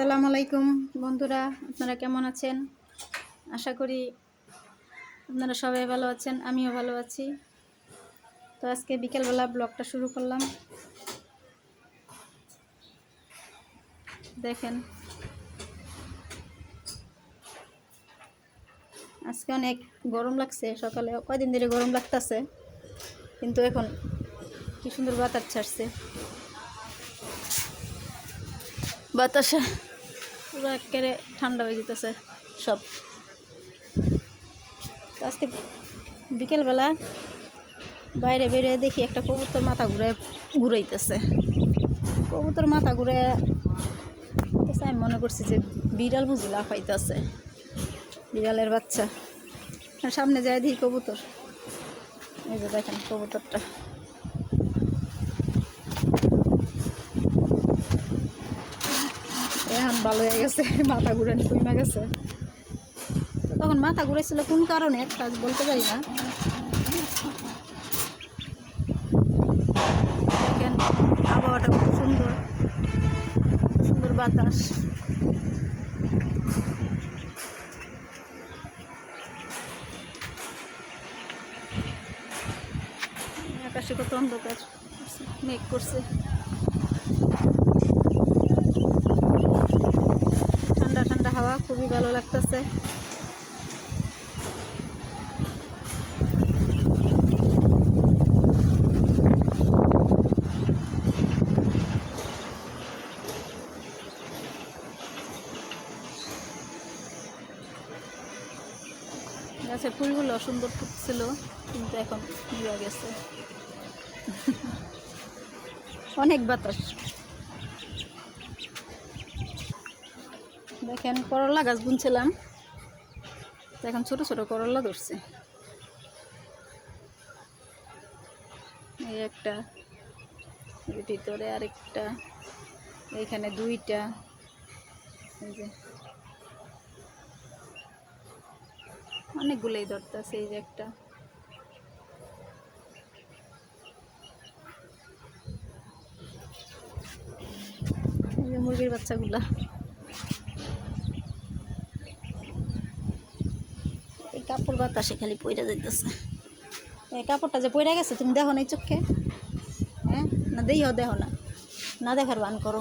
আসসালামু আলাইকুম বন্ধুরা, আপনারা কেমন আছেন? আশা করি আপনারা সবাই ভালো আছেন, আমিও ভালো আছি। তো আজকে বিকেলবেলা ব্লগটা শুরু করলাম। দেখেন, আজকে অনেক গরম লাগছে, সকালে কয়দিন ধরে গরম লাগতেছে, কিন্তু এখন কি সুন্দর বাতাস ছাড়ছে। বাতাসে পুরো একেবারে ঠান্ডা হয়ে যেতেছে সব। আজকে বিকেলবেলা বাইরে বেরিয়ে দেখি একটা কবুতর মাথা ঘুরে ঘুরাইতেছে। কবুতর মাথা ঘুরে আমি মনে করছি যে বিড়াল বুঝি লাফাইতেছে। বিড়ালের বাচ্চা। সামনে যায় দেখি কবুতর। এই যে দেখেন কবুতরটা এখন ভালো হয়ে গেছে, মাথা ঘুরানি কমে গেছে। তখন মাথা ঘুরেছিল কোন কারণে? তা বলতে পারি না। আবহাওয়াটা খুব সুন্দর। সুন্দর বাতাস। আকাশে কত অন্ধকার। মেঘ করছে ঠান্ডা ঠান্ডা হাওয়া খুবই ভালো লাগতেছে। গাছের ফুলগুলো সুন্দর ফুটছিল কিন্তু এখন গেছে। অনেক বাতাস। দেখেন, করলা গাছ বুনছিলাম। এখন ছোট ছোট করলা ধরছে। এই একটা ভিতরে আরেকটা এইখানে দুইটা, এই যে। অনেকগুলোই ধরতেছে, এই যে একটা। মুরগির বাচ্চাগুলা। কাপড় বাতাসে খালি পইরা যাইতেছে। এই কাপড়টা যে পইরা গেছে, তুমি দেখো না এই চোখে? হ্যাঁ? না দেই দেখো না। না দেখার বান করো।